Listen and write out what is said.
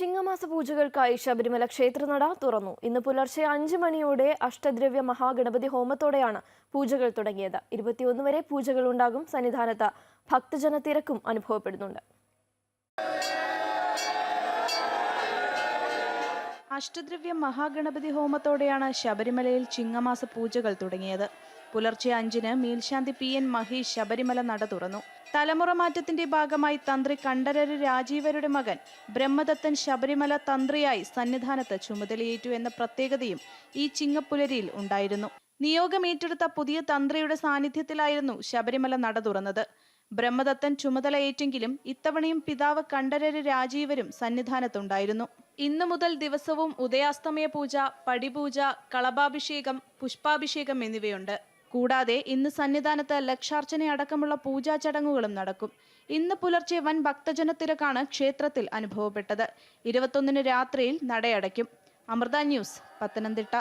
ചിങ്ങമാസ പൂജകൾക്കായി ശബരിമല ക്ഷേത്രനട തുറന്നു. ഇന്ന് പുലർച്ചെ അഞ്ച് മണിയോടെ അഷ്ടദ്രവ്യ മഹാഗണപതി ഹോമത്തോടെയാണ് പൂജകൾ തുടങ്ങിയത്. ഇരുപത്തിയൊന്ന് വരെ പൂജകൾ ഉണ്ടാകും. സന്നിധാനത്ത് ഭക്തജന തിരക്കും അനുഭവപ്പെടുന്നുണ്ട്. അഷ്ടദ്രവ്യ മഹാഗണപതി ഹോമത്തോടെയാണ് ശബരിമലയിൽ ചിങ്ങമാസ പൂജകൾ തുടങ്ങിയത്. പുലർച്ചെ അഞ്ചിന് മേൽശാന്തി പി. എൻ. മഹേഷ് ശബരിമല നട തുറന്നു. തലമുറ മാറ്റത്തിന്റെ ഭാഗമായി തന്ത്രി കണ്ഠരര് രാജീവരുടെ മകൻ ബ്രഹ്മദത്തൻ ശബരിമല തന്ത്രിയായി സന്നിധാനത്ത് ചുമതലയേറ്റു എന്ന പ്രത്യേകതയും ഈ ചിങ്ങപ്പുലരിയിൽ ഉണ്ടായിരുന്നു. നിയോഗമേറ്റെടുത്ത പുതിയ തന്ത്രിയുടെ സാന്നിധ്യത്തിലായിരുന്നു ശബരിമല നട തുറന്നത്. ബ്രഹ്മദത്തൻ ചുമതലയേറ്റെങ്കിലും ഇത്തവണയും പിതാവ് കണ്ഠരര് രാജീവരും സന്നിധാനത്തുണ്ടായിരുന്നു. ഇന്നു മുതൽ ദിവസവും ഉദയാസ്തമയ പൂജ പടിപൂജ കളഭാഭിഷേകം പുഷ്പാഭിഷേകം എന്നിവയുണ്ട്. കൂടാതെ ഇന്ന് സന്നിധാനത്ത് ലക്ഷാർച്ചനയടക്കമുള്ള പൂജാ ചടങ്ങുകളും നടക്കും. ഇന്ന് പുലർച്ചെ വൻ ഭക്തജന തിരക്കാണ് ക്ഷേത്രത്തിൽ അനുഭവപ്പെട്ടത്. ഇരുപത്തൊന്നിന് രാത്രിയിൽ നടയടയ്ക്കും. അമൃത ന്യൂസ് പത്തനംതിട്ട.